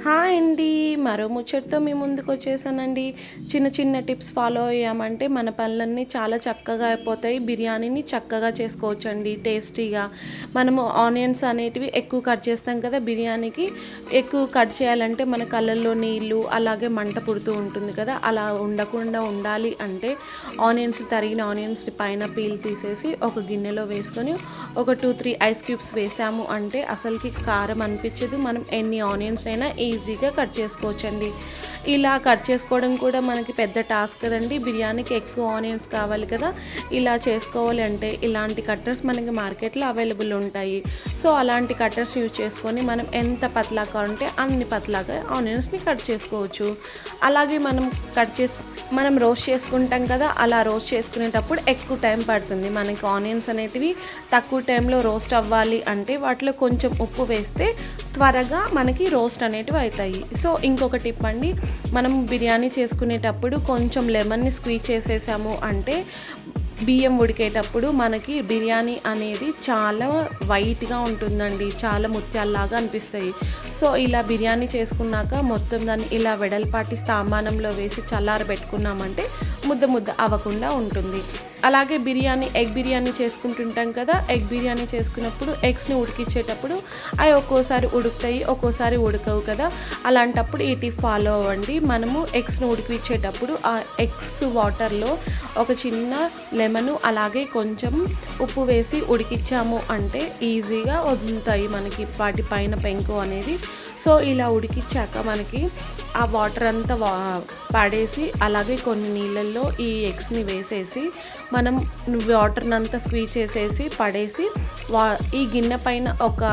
Hi అండి. మరో ముచ్చటతో మీ ముందుకు వచ్చేసానండి. చిన్న చిన్న టిప్స్ ఫాలో అయ్యామంటే మన పనులన్నీ చాలా చక్కగా అయిపోతాయి. బిర్యానీని చక్కగా చేసుకోవచ్చు అండి టేస్టీగా. మనము ఆనియన్స్ అనేటివి ఎక్కువ కట్ చేస్తాం కదా బిర్యానీకి. ఎక్కువ కట్ చేయాలంటే మన కళ్ళల్లో నీళ్ళు అలాగే మంట పుడుతూ ఉంటుంది కదా అలా ఉండకుండా ఉండాలి అంటే ఆనియన్స్ తరిగిన ఆనియన్స్ పైన పీల్ తీసేసి ఒక గిన్నెలో వేసుకొని ఒక టూ త్రీ ఐస్ క్యూబ్స్ వేసాము అంటే అసలుకి కారం అనిపించదు. మనం ఎన్ని ఆనియన్స్ అయినా ఈజీగా కట్ చేసుకోవచ్చండి. ఇలా కట్ చేసుకోవడం కూడా మనకి పెద్ద టాస్క్ కదండి. బిర్యానీకి ఎక్కువ ఆనియన్స్ కావాలి కదా. ఇలా చేసుకోవాలి అంటే ఇలాంటి కట్టర్స్ మనకి మార్కెట్లో అవైలబుల్ ఉంటాయి. సో అలాంటి కట్టర్స్ యూజ్ చేసుకొని మనం ఎంత పతలాగా ఉంటే అన్ని పతలాగా ఆనియన్స్ని కట్ చేసుకోవచ్చు. అలాగే మనం కట్ చేసు మనం రోస్ట్ చేసుకుంటాం కదా అలా రోస్ట్ చేసుకునేటప్పుడు ఎక్కువ టైం పడుతుంది. మనకి ఆనియన్స్ అనేటివి తక్కువ టైంలో రోస్ట్ అవ్వాలి అంటే వాటిలో కొంచెం ఉప్పు వేస్తే త్వరగా మనకి రోస్ట్ అనేటివి అవుతాయి. సో ఇంకొక టిప్ అండి మనం బిర్యానీ చేసుకునేటప్పుడు కొంచెం లెమన్ని స్క్వీజ్ చేసేసాము అంటే బియ్యం ఉడికేటప్పుడు మనకి బిర్యానీ అనేది చాలా వైట్గా ఉంటుందండి. చాలా ముత్యాల్లాగా అనిపిస్తాయి సో ఇలా బిర్యానీ చేసుకున్నాక మొత్తం దాన్ని ఇలా వెడల్పాటి స్థామానంలో వేసి చల్లారబెట్టుకున్నామంటే ముద్ద ముద్ద అవ్వకుండా ఉంటుంది. అలాగే బిర్యానీ ఎగ్ బిర్యానీ చేసుకుంటుంటాం కదా ఎగ్ బిర్యానీ చేసుకున్నప్పుడు ఎగ్స్ని ఉడికించేటప్పుడు అవి ఒక్కోసారి ఉడుకుతాయి ఒక్కోసారి ఉడకవు కదా. అలాంటప్పుడు ఈ టిప్ ఫాలో అవ్వండి. మనము ఎగ్స్ని ఉడికించేటప్పుడు ఆ ఎగ్స్ వాటర్లో ఒక చిన్న లెమన్ అలాగే కొంచెం ఉప్పు వేసి ఉడికించాము అంటే ఈజీగా వదులుతాయి మనకి. వాటి పైన పెంకు అనేది సో ఇలా ఉడికిచ్చాక మనకి ఆ వాటర్ అంతా వా పడేసి అలాగే కొన్ని నీళ్ళల్లో ఈ ఎగ్స్ని వేసేసి మనం వాటర్ని అంతా స్క్వీజ్ చేసేసి పడేసి వా ఈ గిన్నె పైన ఒక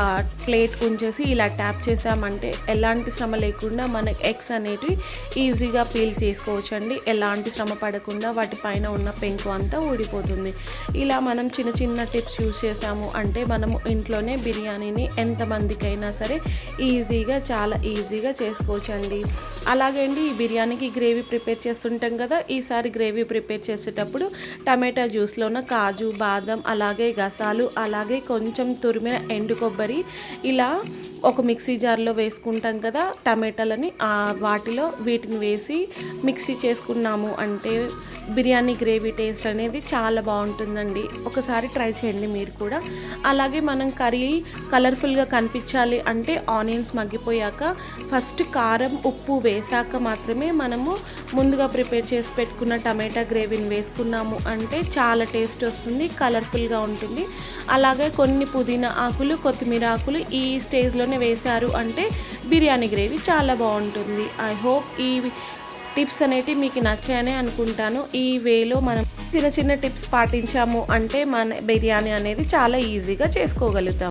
ప్లేట్ ఉంచేసి ఇలా ట్యాప్ చేసామంటే ఎలాంటి శ్రమ లేకుండా మన ఎగ్స్ అనేటివి ఈజీగా పీల్ తీసుకోవచ్చు అండి ఎలాంటి శ్రమ పడకుండా వాటి పైన ఉన్న పెంకు అంతా ఊడిపోతుంది. ఇలా మనం చిన్న చిన్న టిప్స్ యూస్ చేసాము అంటే మనము ఇంట్లోనే బిర్యానీని ఎంతమందికైనా సరే ఈజీగా చాలా ఈజీగా చేసుకోవచ్చు అండి అలాగే అండి ఈ బిర్యానీకి గ్రేవీ ప్రిపేర్ చేస్తుంటాం కదా ఈసారి గ్రేవీ ప్రిపేర్ చేసేటప్పుడు టమాటా జ్యూస్లోన కాజు బాదం అలాగే గసాలు అలాగే కొంచెం తురిమిన ఎండు కొబ్బరి. ఇలా ఒక మిక్సీ జార్లో వేసుకుంటాం కదా టమాటాలని వాటిలో వీటిని వేసి మిక్సీ చేసుకున్నాము అంటే బిర్యానీ గ్రేవీ టేస్ట్ అనేది చాలా బాగుంటుందండి. ఒకసారి ట్రై చేయండి మీరు కూడా. అలాగే మనం కర్రీ కలర్ఫుల్గా కనిపించాలి అంటే ఆనియన్స్ మగ్గిపోయాక ఫస్ట్ కారం ఉప్పు వేసాక మాత్రమే మనము ముందుగా ప్రిపేర్ చేసి పెట్టుకున్న టమాటా గ్రేవీని వేసుకున్నాము అంటే చాలా టేస్ట్ వస్తుంది కలర్ఫుల్గా ఉంటుంది. అలాగే కొన్ని పుదీనా ఆకులు కొత్తిమీర ఆకులు ఈ స్టేజ్లోనే వేశారు అంటే బిర్యానీ గ్రేవీ చాలా బాగుంటుంది. ఐ హోప్ ఈ టిప్స్ అనేటివి మీకు నచ్చాయని అనుకుంటాను. ఈ వేలో మనం చిన్న చిన్న టిప్స్ పాటించాము అంటే మన బిర్యానీ అనేది చాలా ఈజీగా చేసుకోగలుగుతాం.